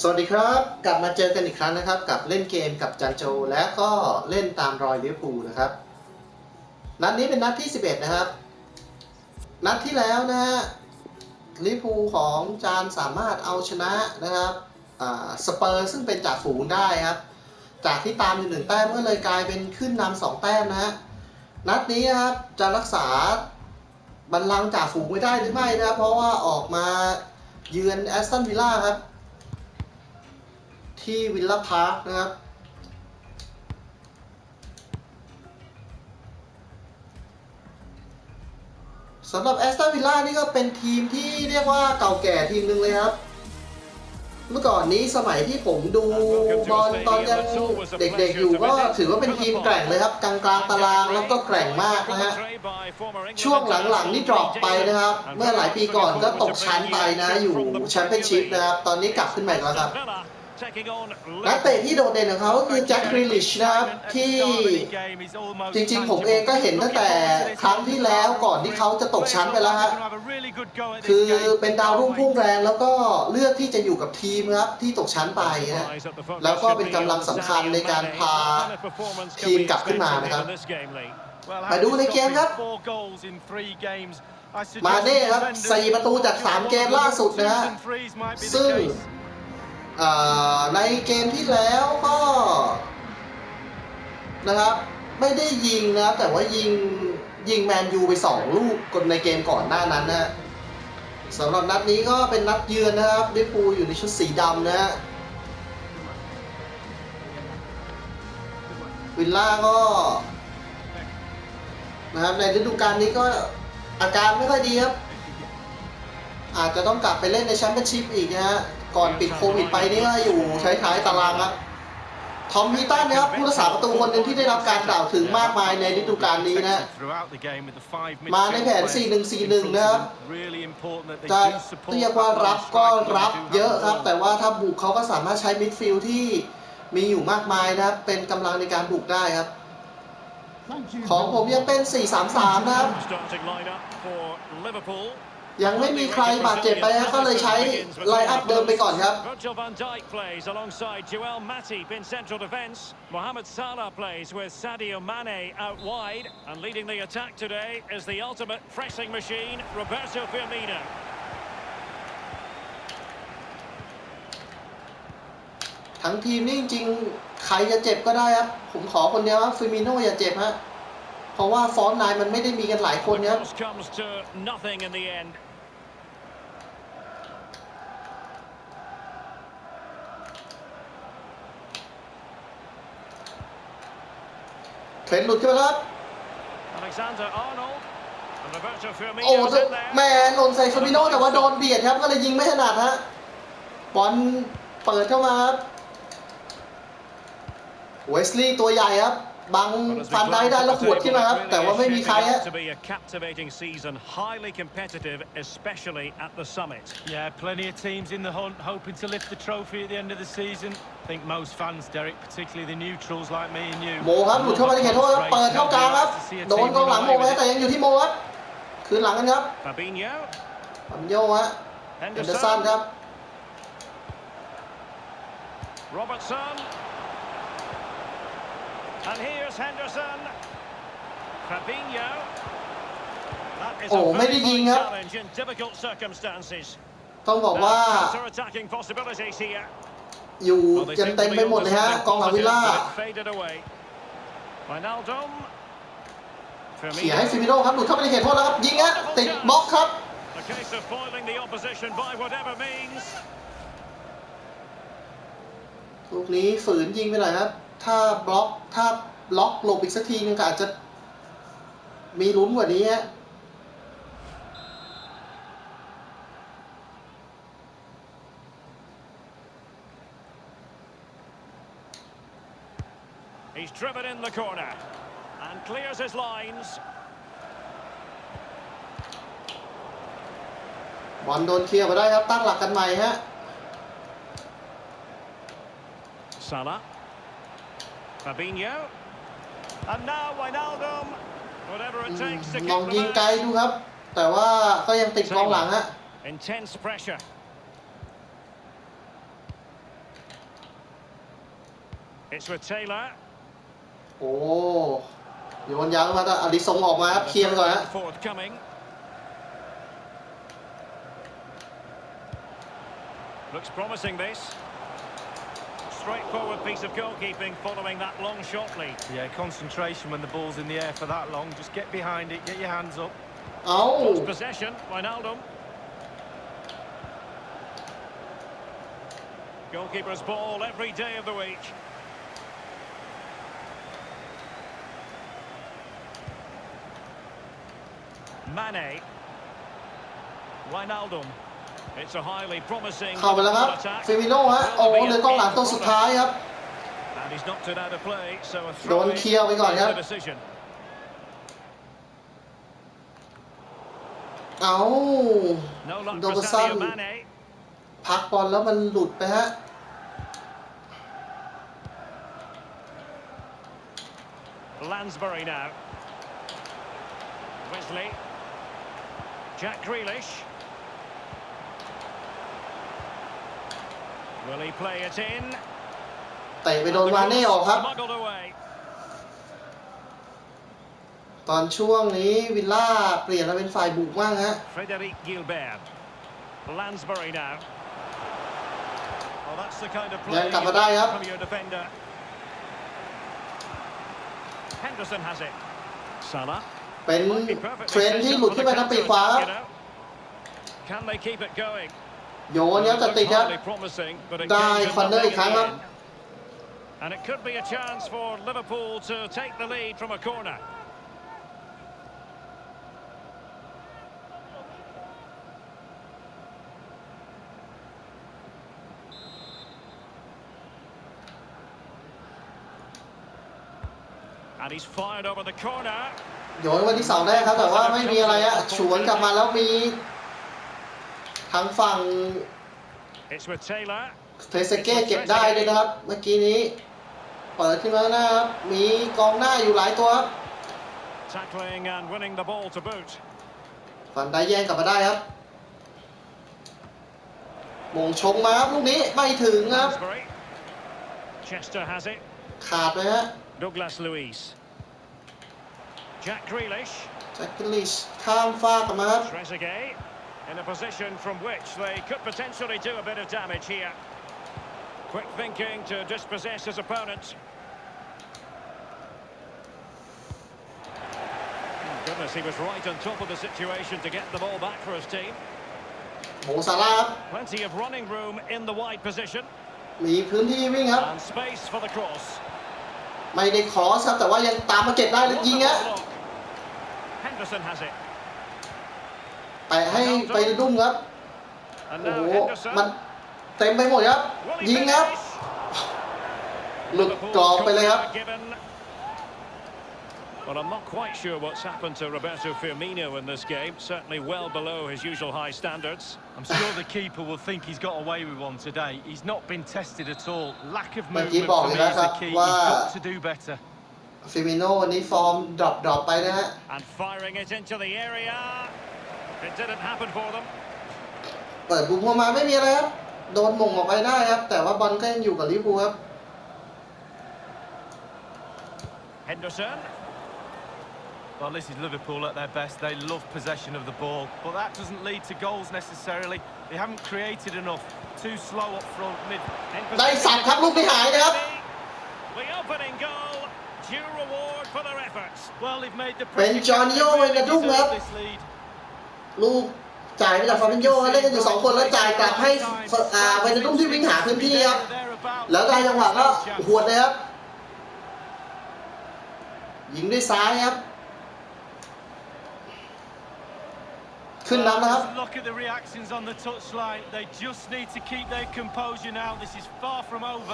สวัสดีครับ กลับมาเจอกันอีกครั้งนะครับ กับเล่นเกมกับจันโจและก็เล่นตามรอยลิเวอูนะครับ นัดนี้เป็นนัดที่ 11 นะครับ นัดที่แล้วนะฮะลิฟูของจานสามารถเอาชนะนะครับ สเปอร์ ซึ่งเป็นจ่าฝูงได้ครับ จากที่ตามอยู่หนึ่งแต้มก็เลยกลายเป็นขึ้นนำสองแต้มนะฮะนัดนี้ครับจะรักษา บัลลังก์จ่าฝูงไว้ได้หรือไม่นะครับ เพราะว่าออกมาเยือนแอสตันวิลล่าครับที่วิลล่าพาร์คนะครับสำหรับแอสตันวิลล่านี่ก็เป็นทีมที่เรียกว่าเก่าแก่ทีมหนึ่งเลยครับ เมื่อก่อนนี้สมัยที่ผมดูบอลตอนยังเด็กๆอยู่ก็ถือว่าเป็นทีมแกร่งเลยครับกลางๆตารางแล้วก็แกร่งมากนะฮะช่วงหลังๆนี่ดรอปไปนะครับ เมื่อหลายปีก่อนก็ตกชั้นไปนะ อยู่แชมเปี้ยนชิพนะครับ ตอนนี้กลับขึ้นมาม่แล้วครับนักเตะที่โดดเด่นของเขาคือแจ็คกริลิชนะครับที่จริงๆผมเองก็เห็นตั้งแต่ครั้งที่แล้วก่อนที่เขาจะตกชั้นไปแล้วฮะคือเป็นดาวรุ่งพุ่งแรงแล้วก็เลือกที่จะอยู่กับทีมครับที่ตกชั้นไปนะแล้วก็เป็นกำลังสำคัญในการพาทีมกลับขึ้นมานะครับมาดูในเกมครับ มาเน่ครับ4ประตูจาก 3 เกมล่าสุดนะฮะซึ่งในเกมที่แล้วก็นะครับไม่ได้ยิงนะ แต่ว่ายิงยิงแมนยูไป 2 ลูกในเกมก่อนหน้านั้นนะสำหรับนัดนี้ก็เป็นนัดเยือนนะครับลิปูอยู่ในชุดสีดำนะฮะวิลล่าก็นะครับในฤดูกาลนี้ก็อาการไม่ค่อยดีครับ อาจจะต้องกลับไปเล่นในแชมเปี้ยนชิพอีกนะฮะก่อนติดโควิดไปนี่ก็อยู่ใช้ท้ายตารางครับทอมมิตันนะครับผู้รักษาประตูคนหนึ่งที่ได้รับการกล่าวถึงมากมายในฤดูกาลนี้นะ มาในแผน 4-1-4-1 นะครับ จะเรียกว่ารับก็รับเยอะครับ แต่ว่าถ้าบุกเขาก็สามารถใช้มิดฟิลด์ที่มีอยู่มากมายนะครับ เป็นกำลังในการบุกได้ครับ ของผมยังเป็น4-3-3นะครับยังไม่มีใครบาดเจ็บไปก็เลยใช้ไลน์อัพเดิมไปก่อนครับมฮัมหมัดซาลาเล่นเวสซาดิโอมาเน่ออกทั้งทีมนี่จริงใครจะเจ็บก็ได้ครับ ผมขอคนเดียวว่าฟิมิโน่อย่าเจ็บฮะ เพราะว่าฟอร์มนายมันไม่ได้มีกันหลายคนนะครับเทรนหลุดใช่ไหมครับโอ้แมนนนใส่คาิโน่ แต่ว่าโดนเบียดครับ ก็เลยยิงไม่ถนัดฮะ บอลเปิดเข้ามาครับ เวสลีย์ตัวใหญ่ครับบังฟันได้แล้วขวดขึ้นมาครับ แต่ว่าไม่มีใครฮะโมเรันหีุดเข้าจะมีทีที่มีทีมที่มีทีมที่มีทีมที่มีทีมที่มีทีมท่มีทีมที่มีทีมท่มทีมที่มีทีมทั่มีทีมที่มันีมที่มีทีมที่มีทีมที่มีทเมทร์มีทีมที่มีทีมที่มีโอ้ ไม่ได้ยิงครับ ต้องบอกว่า อยู่เต็มเต็มไปหมดเลยฮะกองหลังวิลล่าเขี่ยให้ฟิมิโร่ครับหลุดเข้าไปในเขตโทษแล้วครับ ยิงฮะติดบล็อกครับลูกนี้ฝืนยิงไปหน่อยครับถ้าบล็อกถ้าบล็อกลงอีกสักทีนึงก็อาจจะมีลุ้นกว่า นี้ฮะ บอลโดนเคลียร์ไปได้ครับ ตั้งหลักกันใหม่ฮะ ซาลา Fabinho and now Wijnaldum whatever it takes to ลอง keep ยิง them ไกล out ดูครับแต่ว่าก็ยังติดกองหลังฮะ intense pressure โอ้โยนยาวมาแต่อดิสงออกมาครับเคลียร์ไปก่อนฮะ forthcoming. Looks promising this. straightforward piece of goalkeeping following that long shot lead. Yeah, concentration when the ball's in the air for that long. Just get behind it, get your hands up. Oh! Lost possession, Wijnaldum. Goalkeeper's ball every day of the week. Mane. Wijnaldum. เข้าไปแล้วครับเฟมิโน่ฮะโอ้เหลือกองหลังตัวสุดท้ายครับ โดนเคลียร์ไปก่อนครับเอาโดนซันพักบอลแล้วมันหลุดไปฮะเเตะไปโดนมานเน่ออกครับ ตอนช่วงนี้ วิลล่าเปลี่ยนมาเป็นฝ่ายบุกมากฮะยังกลับมาได้ครับเป็นเทรนที่หลุดขึ้นไปทางปีกขวาครับโยนครับจะติดครับได้คอนเนอร์อีกครั้งครับ And it could be a chance for Liverpool to take the lead from a corner. And he's fired over the corner. โยนวันที่เสาได้ครับ แต่ว่าไม่มีอะไรอะฉวนกลับมาแล้วมีทางฝั่งเทสเก้เก็บได้เลยนะครับเมื่อกี้นี้ เปิดขึ้นมาหน้าครับ มีกองหน้าอยู่หลายตัวครับฟันได้แย่งกลับมาได้ครับมงชงมาครับลูกนี้ไม่ถึงครับขาดไปฮะดักลาสลุส์แจ็คกรีลิชแจ็คกรีลิชข้ามฟากมาครับ in a position from which they could potentially do a bit of damage here. Quick thinking to dispossess his opponent. Oh, goodness, he was right on top of the situation to get the ball back for his team. Salah. Plenty of running room in the wide position. มีพื้นที่วิ่งครับ And space for the cross. Henderson has it. แต่ให้ไปดุ้มครับโอ้โหมันเต็มไปหมดครับยิงครับหลุดกรอบไปเลยครับ Well, I'm not quite sure what's happened to Roberto Firmino in this game. Certainly well below his usual high standards. I'm sure the keeper will think he's got away with one today. He's not been tested at all. Lack of movement for me is the key. He's got to do better. Firmino วันนี้ฟอร์มดรอปๆไปนะฮะ And firing it into the area. It didn't happen for them. เปิดบูมัวมาไม่มีอะไรครับ Henderson. Well, this is Liverpool at their best. They love possession of the ball, but that doesn't lead to goals necessarily. They haven't created enough. Too slow up front mid. ได้สับครับลูกที่หายนะครับ The opening goal. Due reward for their efforts. Well, they've made the. เป็นจอห์นโยเวนกระดุ้งครับลูกจ่ายไปจากฟาบินโยเล่นกันอยู่สองคนแล้วจ่ายกลับให้อ่าไปในรุ่งที่วิ่งหาพื้นที่ครับแล้วได้จังหวะก็หัวดเลยครับยิงด้วยซ้ายครับขึ้นนำนะครั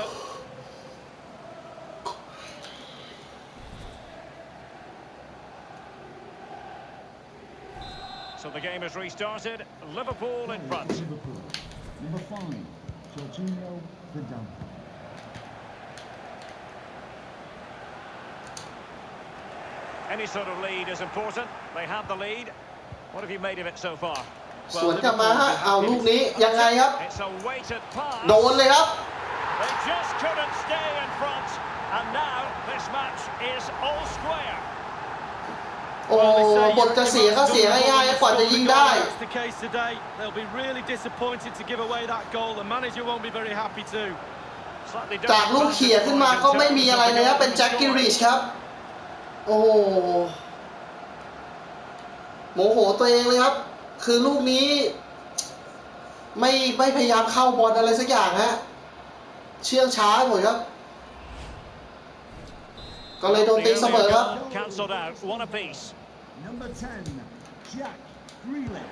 บ So the game has restarted. Liverpool in front. Liverpool. Number five, Jorginho Vidal. Any sort of lead is important. They have the lead. What have you made of it so far? สวนกลับมาฮะเอาลูกนี้ยังไงครับ They just couldn't stay in front. And now this match is all square. โอ้บทจะเสียก็เสียง่ายๆ กว่าจะยิงได้ จากลูกเขี่ยขึ้นมาก็ไม่มีอะไรเลยครับ เป็นแจ็คกิริชครับ โอ้โมโหตัวเองเลยครับ คือลูกนี้ ไม่ไม่พยายามเข้าบอลอะไรสักอย่างฮะ เชื่องช้าหมดครับ ก็เลยโดนตีเสมอครับ number 10, Jack Grealish.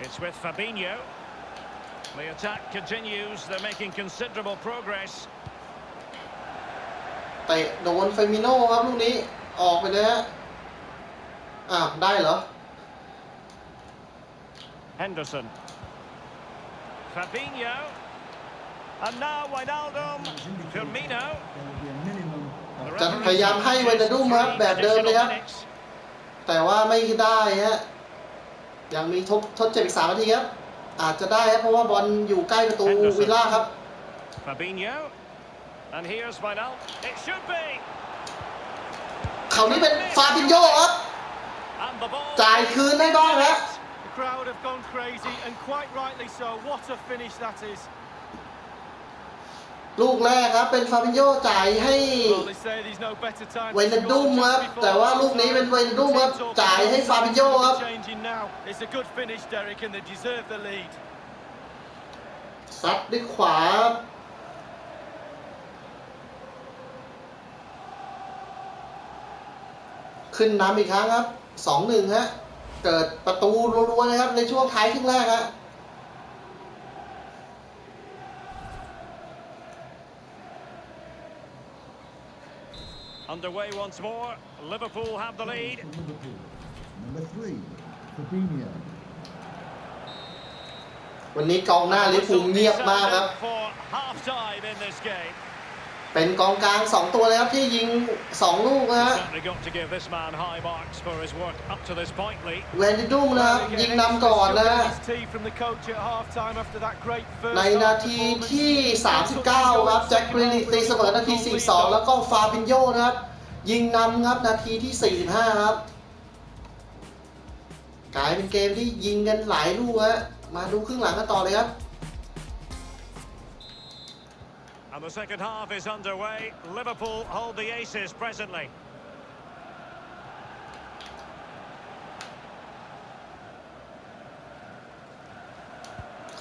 It's with Fabinho. The attack continues. They're making considerable progress. เตะโดนเฟมิโน่ครับลูกนี้ออกไปเลยฮะอ้าวได้เหรอ Henderson Fabinho And now Wijnaldum, Firmino. จะพยายามให้วันาดุมครับแบบเดิมเลยครับแต่ว่าไม่ได้ฮะ ยังมีทบทดเจ็บอีกสามนาทีครับ อาจจะได้ครับเพราะว่าบอลอยู่ใกล้ประตูวิลล่าครับ f a b i เขานี้เป็นฟาบินโยครับ จ่ายคืนได้บ้างแล้วลูกแรกครับ เป็นฟาบิโยจ่ายให้เวนดุมครับแต่ว่าลูกนี้เป็นเวนดุมครับ จ่ายให้ฟาบิโยครับซัดด้วยขวา ขึ้นน้ำอีกครั้งครับสองหนึ่งฮะเกิดประตูรัวๆนะครับ ในช่วงท้ายครึ่งแรกฮะ Underway once more. Liverpool have the lead. Number three, Fabinho. วันนี้กองหน้าลิฟูลเงียบมากครับ For half time in เป็นกองกลาง 2 ตัวเลยครับ ที่ยิง 2 ลูกนะฮะเวนดิดุ้งนะครับยิงนำก่อนนะ ในนาทีที่ 39 ครับแจ็คกรีนิตีเสมอนาที42 แล้วก็ฟาบินโยนะครับยิงนำครับนาทีที่45ครับกลายเป็นเกมที่ยิงกันหลายลูกฮะมาดูครึ่งหลังกันต่อเลยครับ And the second half is underway. Liverpool hold the aces presently.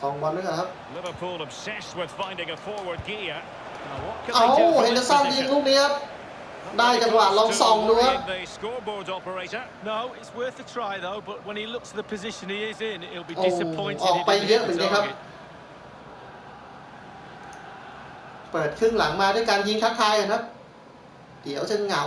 Liverpool obsessed with finding a forward gear. Now, what can เอาเฮนเดอร์สันยิงลูกนี้ครับได้จังหวะลองส่องดูครับ The scoreboard operator. No, it's worth a try though, but when he looks at the position he is in, he'll be disappointed. ออกไปเยอะเหมือนกันครับเปิดครึ่งหลังมาด้วยการยิงทักทายนะครับเดี๋ยวจะเหงา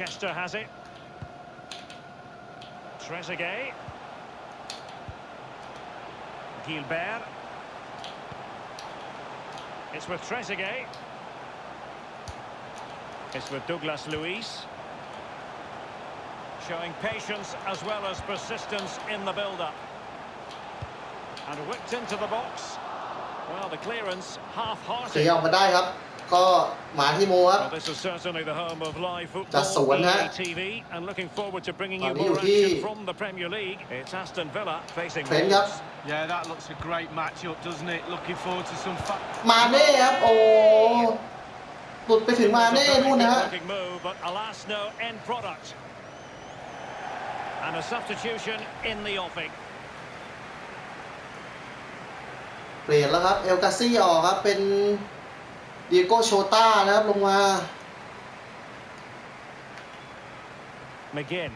Chester has it. Trezeguet. Gilbert. It's with Trezeguet. It's with Douglas Luiz. Showing patience as well as persistence in the build-up. And whipped into the box. Well, the clearance half-hearted. this is certainly the home of live จะสวน football, ฮะ TV, and looking forward to bringing you more action from the Premier League. It's Aston Villa facing Wolves. Yeah, that looks a great matchup, doesn't it? Looking forward to some. fun. มาเน่ครับโอ้หลุดไปถึงมาเน่นู่นนะฮะเปลี่ยนแล้วครับเอลกาซี่ออกครับเป็นดิโกโชต้านะครับลงมา McGinn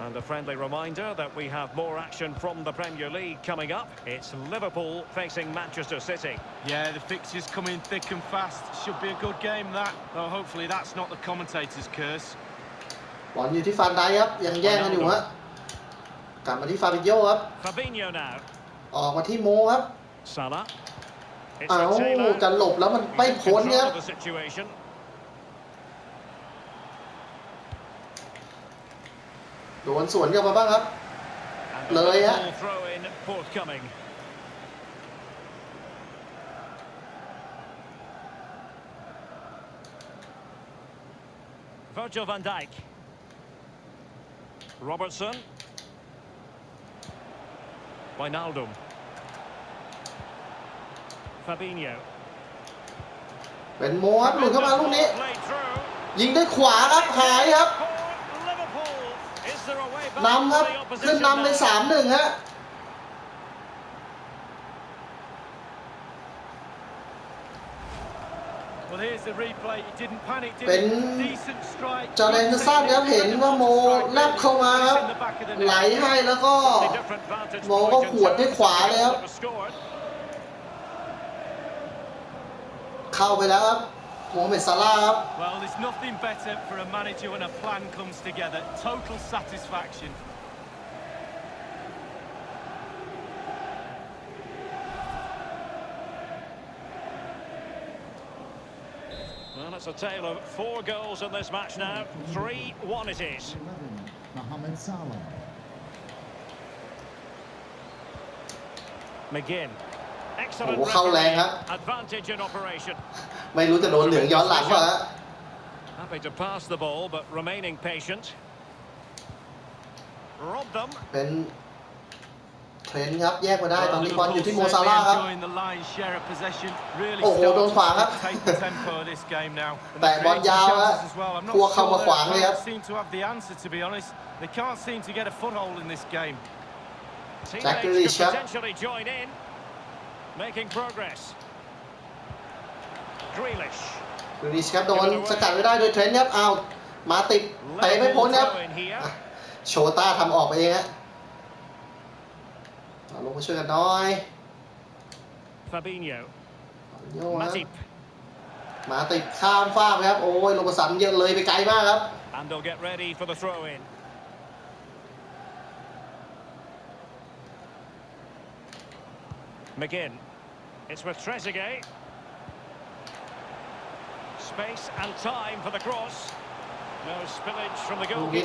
And a friendly reminder that we have more action from the Premier League coming up. It's Liverpool facing Manchester City. Yeah, the fixtures coming thick and fast. Should be a good game, that. Though hopefully that's not the commentator's curse. บอลอยู่ที่ฟานไดครับยังแย่งกันอยู่ฮะกลับมาที่ฟาบิโยครับ Fabinho now ออกมาที่โมครับ Salah เอาจะหลบแล้วมันไม่พ้นครับดนสวนเข้ามาบ้างครับ เลยฮะเวอร์จิลวันไดค์ โรเบิร์ตสันไวนัลดุม ฟาบินโอเป็นโมครับหลุดเข้ามาลูกนี้ ยิงด้วยขวาครับ หายครับนำครับ ขึ้นนำเป็นสามหนึ่งฮะเป็นจอแดนซา้นครับเห็นว่าโมแลบเข้ามาครับ ไหลให้แล้วก็ โมก็ขวดด้วยขวาเลยครับ เข้าไปแล้วครับ Mohamed Salah. Well, there's nothing better for a manager when a plan comes together. Total satisfaction. Well, it's a tale of four goals in this match now. 3-1 it is. Mohamed Salah. McGinn. โอ้โหเข้าแรงครับ ไม่รู้จะโดนเหลืองย้อนหลังเปล่าฮะเป็นเทรนด์ครับแยกมาได้ตอนนี้บอลอยู่ที่โมซาร่าครับ โอ้โหโดนขวางครับ แต่บอลยาวฮะพวเข้ามาขวางเลยครับแจ็คเ a n t seem to making progress Grealish ดูดิครับโดนสกัดไม่ได้โดยเทรนด์ครับเอามาติดเตะไม่พ้นครับโชต้าทำออกไปเองฮะลงมาช่วยกันหน่อยฟาบินโยมาติดมาติดข้ามฟ้าครับโอ้ยลงมาสันเยอะเลยไปไกลมากครับ McGinn. It's with Trezeguet. Space and time for the cross. No spillage from the goal. we We're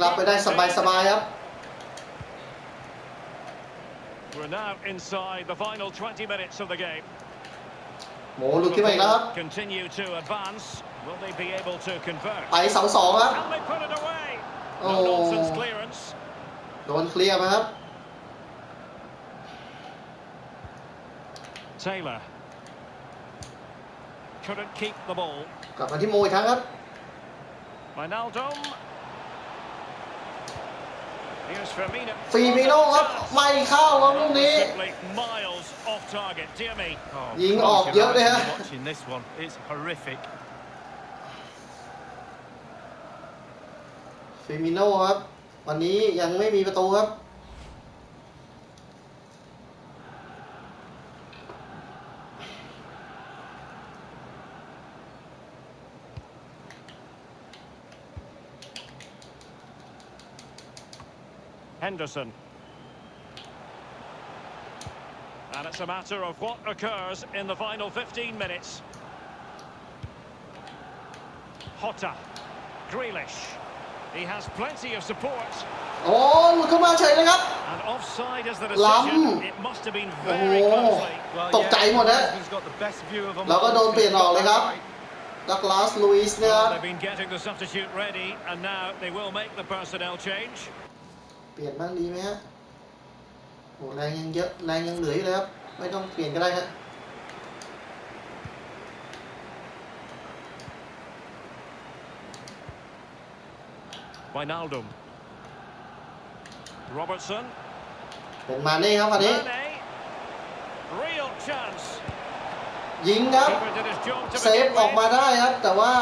now inside the final 20 minutes of the game. Continue to advance. Will they be able to convert? ไปเสาสองครับ Can they put it away? โอ้ No oh. clearance. โดนเคลียร์มาครับ Taylor. Couldn't keep the ball. กลับมาที่โมอีกครั้งครับ Wijnaldum. Here's Firmino. ฟีมิโน่ครับไม่เข้าครับลูกนี้ Simply miles off target. Dear me. ยิงออกเยอะเลยฮะ Watching this one, it's horrific. ฟีมิโน่ครับ วันนี้ยังไม่มีประตูครับ Henderson. And it's a matter of what occurs in the final 15 minutes. Hotta. Grealish. He has plenty of support. โอ้หลุดเข้ามาเฉยเลยครับ oh, And offside is the decision. It must have been very oh, closely. ตกใจหมดนะแล้วก็โดนเปลี่ยนออกเลยครับดักลาสลุยส์นะครับ They've been getting the substitute ready and now they will make the personnel change. เปลี่ยนบ้างดีไหมฮะโอ้แรงยังเยอะแรงยังเหลืออยู่เลยครับ ไม่ต้องเปลี่ยนก็ได้ฮะายนัลดุมโรเบิร์ตสันเป็นมาเน่ครับวันนี้ ยิงครับ เซฟออกมาได้ครับ แต่ว่า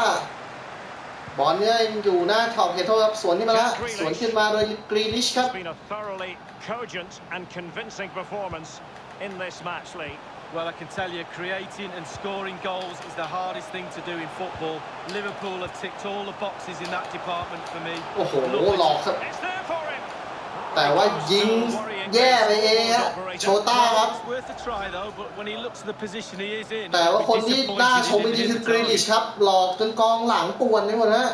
บอลเนี่ยัอยู่หน้าขอบเขตโทษครับสวนที่มาละสวนขึ้นมาโดยกรีลิชครับโอ้โหหลอกครับแต่ว่ายิงแย่ไปเองฮะโชต้าครับแต่ว่าคนที่น่าชมจริงคือกรีลิชครับ หลอกจนกองหลังป่วนนี่หมดฮะ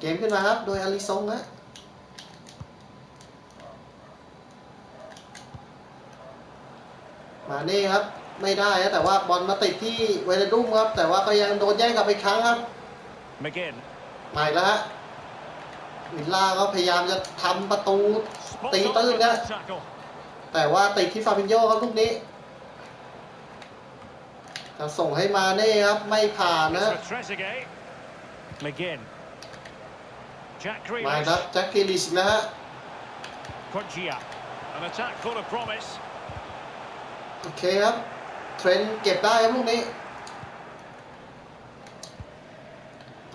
เกมขึ้นมาครับโดยอลิซงนะมาเน่ครับไม่ได้แต่ว่าบอลมาติดที่เวเลดุมครับ แต่ว่าก็ยังโดนแย่งกลับไปครั้งครับมาอีกแล้วฮะวิลล่าก็พยายามจะทำประตูตีตื้นนะแต่ว่าติดที่ฟาบินโยครับลูกนี้ จะส่งให้มาเน่ครับไม่ผ่านนะมาครับแจ็คกิลิชนะฮะ โอเคครับเทรนเก็บได้ครับลูกนี้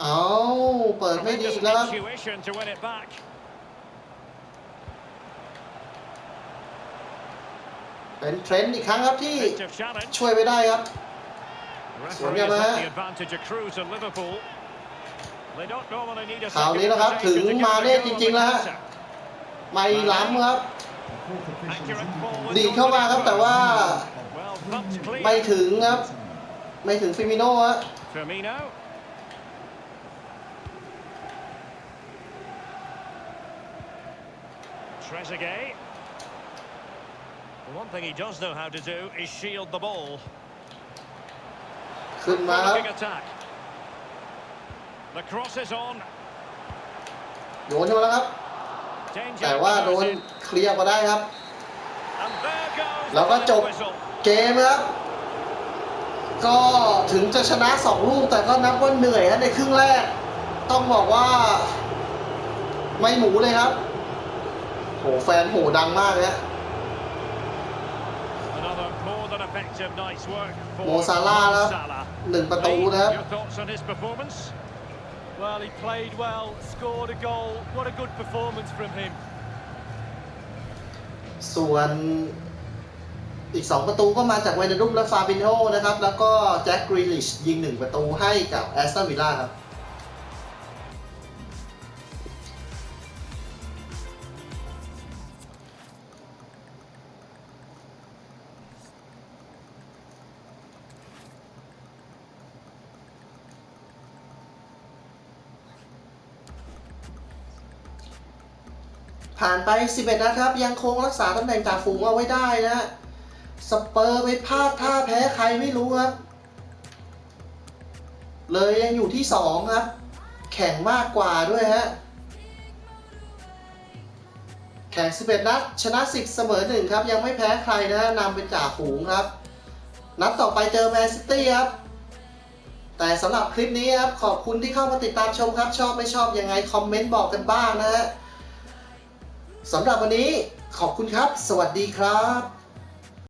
เอาเปิดไม่ดีกแล้วเป็นเทรนด์อีกครั้งครับที่ช่วยไม่ได้ครับสวนกับมาข่าวนี้นะครับ ถึงมาเน่จริงๆแล้ว ไม่ล้ำครับ ดีเข้ามาครับแต่ว่า ไม่ถึงครับ ไม่ถึงฟิมิโน่ฮะ Trezeguet. The one thing he does know how to do is shield the ball. Good man. Big attack. The cross is on. โยนเ่้ามาแล้วครับ แต่ว่า โดนเคลียร์มาได้ครับ แล้วก็จบเกม ครับ ก็ถึงจะชนะสองลูกแต่ก็นับว่าเหนื่อยในครึ่งแรก ต้องบอกว่าไม่หมูเลยครับโหแฟนโหดังมากเนยโมซาลาแล้วหนึ่งประตูนะครับ Well, he played well, scored a goal. What a good performance from him. ส่วนอีก 2 ประตูก็มาจากเวนาดุมและฟาบินโฮนะครับ แล้วก็แจ็คกรีลิช ยิง 1 ประตูให้กับแอสตันวิลล่าครับผ่านไป11นัดครับยังคงรักษาตำแหน่งจ่าฝูงเอาไว้ได้นะ สเปอร์ไปพลาดท่าแพ้ใครไม่รู้ครับเลยยังอยู่ที่2ครับแข่งมากกว่าด้วยฮะแข่ง11นัดชนะ10เสมอ1ครับ ยังไม่แพ้ใครนะนำเป็นจ่าฝูงครับ นัดต่อไปเจอแมนซิตี้ครับแต่สำหรับคลิปนี้ครับขอบคุณที่เข้ามาติดตามชมครับ ชอบไม่ชอบยังไงคอมเมนต์บอกกันบ้างนะฮะสำหรับวันนี้ขอบคุณครับ สวัสดีครับ